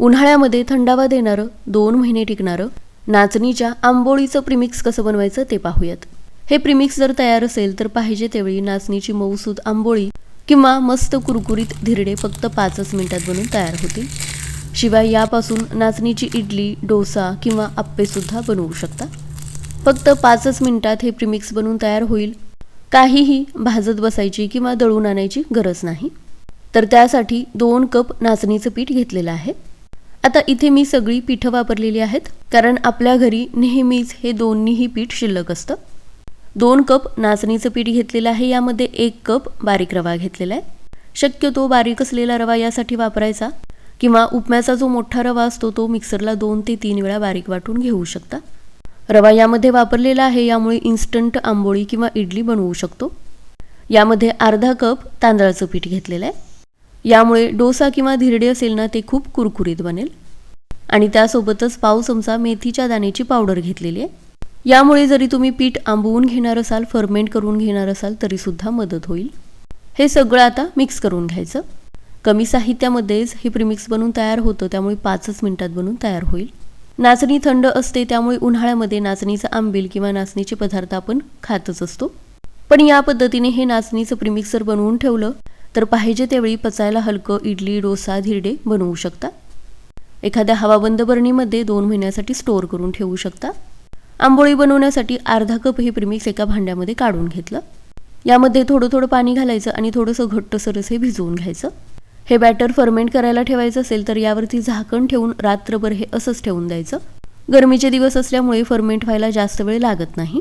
उन्हाळ्यामध्ये थंडावा देणारं दोन महिने टिकणारं नाचणीच्या आंबोळीचं प्रीमिक्स कसं बनवायचं ते पाहूयात. हे प्रिमिक्स जर तयार असेल तर पाहिजे त्यावेळी नाचणीची मऊसूद आंबोळी किंवा मस्त कुरकुरीत धिरडे फक्त पाचच मिनिटात बनून तयार होतील. शिवाय यापासून नाचणीची इडली डोसा किंवा आप्पेसुद्धा बनवू शकता. फक्त पाचच मिनिटात हे प्रिमिक्स बनवून तयार होईल. काहीही भाजत बसायची किंवा दळून आणायची गरज नाही. तर त्यासाठी दोन कप नाचणीचं पीठ घेतलेलं आहे. आता इथे मी सगळी पीठं वापरलेली आहेत कारण आपल्या घरी नेहमीच हे दोन्हीही पीठ शिल्लक असतं. दोन कप नाचणीचं पीठ घेतलेलं आहे यामध्ये एक कप बारीक रवा घेतलेला आहे. शक्यतो बारीक असलेला रवा यासाठी वापरायचा किंवा उपम्याचा जो मोठा रवा असतो तो मिक्सरला दोन ते तीन वेळा बारीक वाटून घेऊ शकता. रवा यामध्ये वापरलेला आहे यामुळे इन्स्टंट आंबोळी किंवा इडली बनवू शकतो. यामध्ये अर्धा कप तांदळाचं पीठ घेतलेलं आहे. यामुळे डोसा किंवा धिरडे असेल ना ते खूप कुरकुरीत बनेल. आणि त्यासोबतच पाव चमचा मेथीच्या दाण्याची पावडर घेतलेली आहे. यामुळे जरी तुम्ही पीठ आंबवून घेणार असाल फर्मेंट करून घेणार असाल तरीसुद्धा मदत होईल. हे सगळं आता मिक्स करून घ्यायचं. कमी साहित्यामध्येच हे प्रिमिक्स बनवून तयार होतं त्यामुळे पाचच मिनिटात बनवून तयार होईल. नाचणी थंड असते त्यामुळे उन्हाळ्यामध्ये नाचणीचं आंबील किंवा नाचणीचे पदार्थ आपण खातच असतो. पण या पद्धतीने हे नाचणीचं प्रीमिक्स बनवून ठेवलं तर पाहिजे त्यावेळी पचायला हलकं इडली डोसा धिरडे बनवू शकता. एखाद्या हवाबंद बरणीमध्ये दोन महिन्यासाठी स्टोअर करून ठेवू शकता. आंबोळी बनवण्यासाठी अर्धा कप हे प्रिमिक्स एका भांड्यामध्ये काढून घेतलं. यामध्ये थोडं थोडं पाणी घालायचं आणि थोडंसं घट्ट सरस हे भिजवून घ्यायचं. हे बॅटर फर्मेंट करायला ठेवायचं असेल तर यावरती झाकण ठेवून रात्रभर हे असंच ठेवून द्यायचं. गरमीचे दिवस असल्यामुळे फर्मेंट व्हायला जास्त वेळ लागत नाही.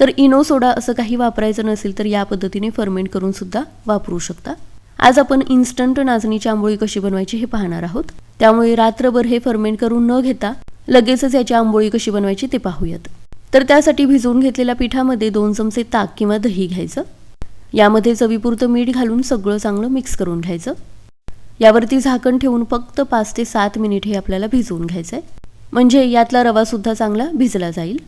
तर इनो सोडा असं काही वापरायचं नसेल तर या पद्धतीने फर्मेंट करून सुद्धा वापरू शकता. आज आपण इन्स्टंट नाचणीची आंबोळी कशी बनवायची हे पाहणार आहोत. त्यामुळे रात्रभर हे फर्मेंट करून न घेता लगेचच याची आंबोळी कशी बनवायची ते पाहूयात. तर त्यासाठी भिजवून घेतलेल्या पिठामध्ये दोन चमचे ताक किंवा दही घ्यायचं. यामध्ये चवीपुरतं मीठ घालून सगळं चांगलं मिक्स करून घ्यायचं. यावरती झाकण ठेवून फक्त पाच ते सात मिनिट हे आपल्याला भिजवून घ्यायचं आहे म्हणजे यातला रवासुद्धा चांगला भिजला जाईल.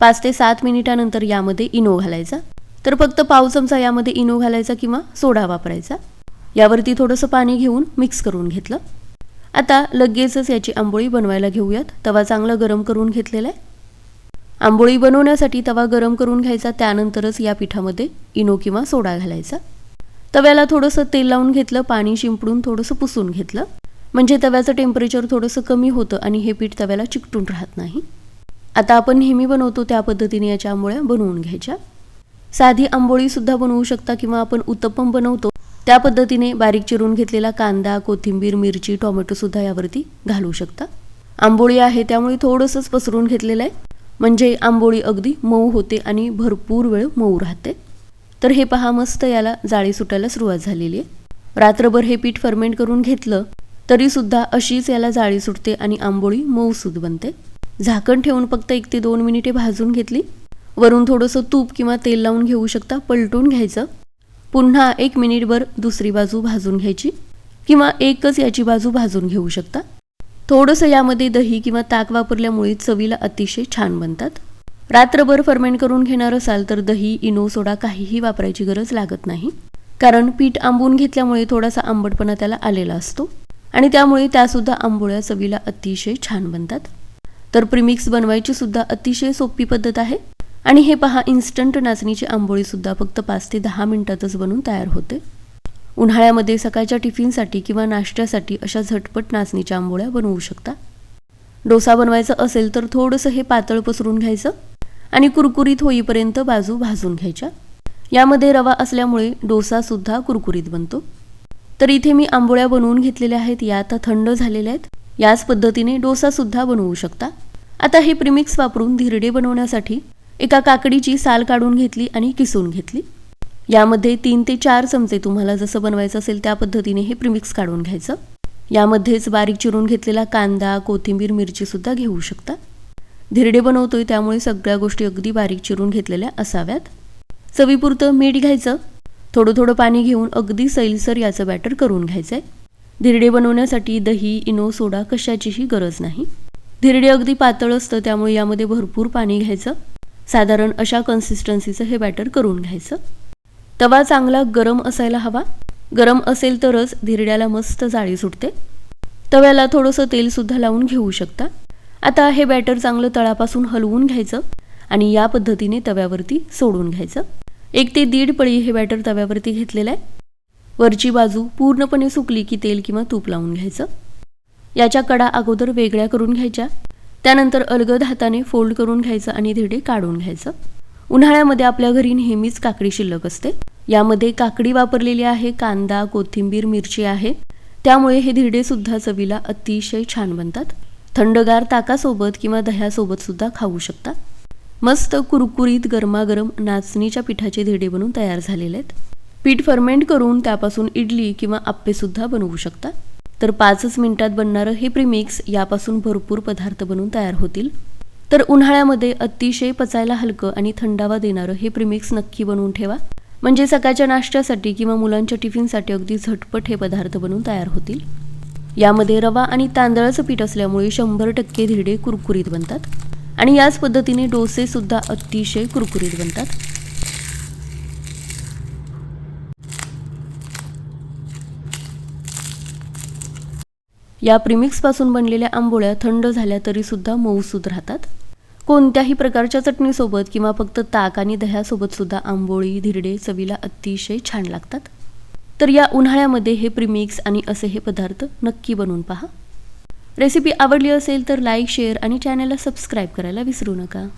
पाच ते सात मिनिटानंतर यामध्ये इनो घालायचा. तर फक्त पाव चमचा यामध्ये इनो घालायचा किंवा सोडा वापरायचा. यावरती थोडंसं पाणी घेऊन मिक्स करून घेतलं. आता लगेचच याची आंबोळी बनवायला घेऊयात. तवा चांगला गरम करून घेतलेला आहे. आंबोळी बनवण्यासाठी तवा गरम करून घ्यायचा. त्यानंतरच या पिठामध्ये इनो किंवा सोडा घालायचा. तव्याला थोडंसं तेल लावून घेतलं. पाणी शिंपडून थोडंसं पुसून घेतलं. म्हणजे तव्याचं टेम्परेचर थोडंसं कमी होतं आणि हे पीठ तव्याला चिकटून राहत नाही. आता आपण नेहमी बनवतो त्या पद्धतीने याच्या आंबोळ्या बनवून घ्यायच्या. साधी आंबोळीसुद्धा बनवू शकता किंवा आपण उत्तप्पम बनवतो. त्या पद्धतीने बारीक चिरून घेतलेला कांदा कोथिंबीर मिरची टोमॅटोसुद्धा यावरती घालू शकता. आंबोळी आहे त्यामुळे थोडंसंच पसरून घेतलेलं आहे. म्हणजे आंबोळी अगदी मऊ होते आणि भरपूर वेळ मऊ राहते. तर हे पहा मस्त याला जाळी सुटायला सुरुवात झालेली आहे. रात्रभर हे पीठ फर्मेंट करून घेतलं तरीसुद्धा अशीच याला जाळी सुटते आणि आंबोळी मऊसूद बनते. झाकण ठेवून फक्त एक ते दोन मिनिटे भाजून घेतली. वरून थोडंसं तूप किंवा तेल लावून घेऊ शकता पलटून घ्यायचं. पुन्हा एक मिनिटभर दुसरी बाजू भाजून घ्यायची किंवा एकच याची बाजू भाजून घेऊ शकता. थोडंसं यामध्ये दही किंवा ताक वापरल्यामुळे चवीला अतिशय छान बनतात. रात्रभर फर्मेंट करून घेणार असाल तर दही इनो सोडा काहीही वापरायची गरज लागत नाही. कारण पीठ आंबून घेतल्यामुळे थोडासा आंबटपणा त्याला आलेला असतो आणि त्यामुळे त्यासुद्धा आंबोळ्या चवीला अतिशय छान बनतात. तर प्रीमिक्स बनवायची सुद्धा अतिशय सोपी पद्धत आहे. आणि हे पहा इन्स्टंट नाचणीची आंबोळीसुद्धा फक्त पाच ते दहा मिनिटातच बनून तयार होते. उन्हाळ्यामध्ये सकाळच्या टिफिनसाठी किंवा नाश्त्यासाठी अशा झटपट नाचणीच्या आंबोळ्या बनवू शकता. डोसा बनवायचा असेल तर थोडंसं हे पातळ पसरून घ्यायचं आणि कुरकुरीत होईपर्यंत बाजू भाजून घ्यायच्या. यामध्ये रवा असल्यामुळे डोसासुद्धा कुरकुरीत बनतो. तर इथे मी आंबोळ्या बनवून घेतलेल्या आहेत या आता थंड झालेल्या आहेत. याच पद्धतीने डोसासुद्धा बनवू शकता. आता हे प्रिमिक्स वापरून धिरडे बनवण्यासाठी एका काकडीची साल काढून घेतली आणि किसून घेतली. यामध्ये तीन ते चार चमचे तुम्हाला जसं बनवायचं असेल त्या पद्धतीने हे प्रिमिक्स काढून घ्यायचं. यामध्येच बारीक चिरून घेतलेला कांदा कोथिंबीर मिरचीसुद्धा घेऊ शकता. धिरडे बनवतोय त्यामुळे सगळ्या गोष्टी अगदी बारीक चिरून घेतलेल्या असाव्यात. चवीपुरतं मीठ घ्यायचं. थोडं थोडं पाणी घेऊन अगदी सैलसर याचं बॅटर करून घ्यायचं आहे धिरडे बनवण्यासाठी दही इनो सोडा कशाचीही गरज नाही. धिरडे अगदी पातळ असतं त्यामुळे यामध्ये भरपूर पाणी घ्यायचं. साधारण अशा कन्सिस्टन्सीचं हे बॅटर करून घ्यायचं. तवा चांगला गरम असायला हवा. गरम असेल तरच धिरड्याला मस्त जाळी सुटते. तव्याला थोडंसं तेलसुद्धा लावून घेऊ शकता. आता हे बॅटर चांगलं तळापासून हलवून घ्यायचं आणि या पद्धतीने तव्यावरती सोडून घ्यायचं. एक ते दीड पळी हे बॅटर तव्यावरती घेतलेलं आहे. वरची बाजू पूर्णपणे सुकली की तेल किंवा तूप लावून घ्यायचं. याच्या कडा अगोदर वेगळ्या करून घ्यायच्या. त्यानंतर अलगद हाताने फोल्ड करून घ्यायचं आणि धिडे काढून घ्यायचं. उन्हाळ्यामध्ये आपल्या घरी नेहमीच काकडी शिल्लक असते. यामध्ये काकडी वापरलेली आहे कांदा कोथिंबीर मिरची आहे. त्यामुळे हे धिरडे सुद्धा चवीला अतिशय छान बनतात. थंडगार ताकासोबत किंवा दह्यासोबत सुद्धा खाऊ शकता. मस्त कुरकुरीत गरमागरम नाचणीच्या पिठाचे धिरडे बनून तयार झालेले आहेत. पीठ फर्मेंट करून त्यापासून इडली किंवा आप्पे सुद्धा बनवू शकता. तर पाचच मिनिटात बनणारं हे प्रीमिक्स यापासून भरपूर पदार्थ बनवून तयार होतील. तर उन्हाळ्यामध्ये अतिशय पचायला हलकं आणि थंडावा देणारं हे प्रीमिक्स नक्की बनवून ठेवा. म्हणजे सकाळच्या नाश्त्यासाठी किंवा मुलांच्या टिफिनसाठी अगदी झटपट हे पदार्थ बनवून तयार होतील. यामध्ये रवा आणि तांदळाचं पीठ असल्यामुळे शंभर टक्के धिरडे कुरकुरीत बनतात. आणि याच पद्धतीने डोसेसुद्धा अतिशय कुरकुरीत बनतात. या प्रिमिक्सपासून बनलेल्या आंबोळ्या थंड झाल्या तरीसुद्धा मऊसूद राहतात. कोणत्याही प्रकारच्या चटणीसोबत किंवा फक्त ताक आणि दह्यासोबतसुद्धा आंबोळी धिरडे चवीला अतिशय छान लागतात. तर या उन्हाळ्यामध्ये हे प्रिमिक्स आणि असे हे पदार्थ नक्की बनवून पहा. रेसिपी आवडली असेल तर लाईक शेअर आणि चॅनलला सबस्क्राईब करायला विसरू नका.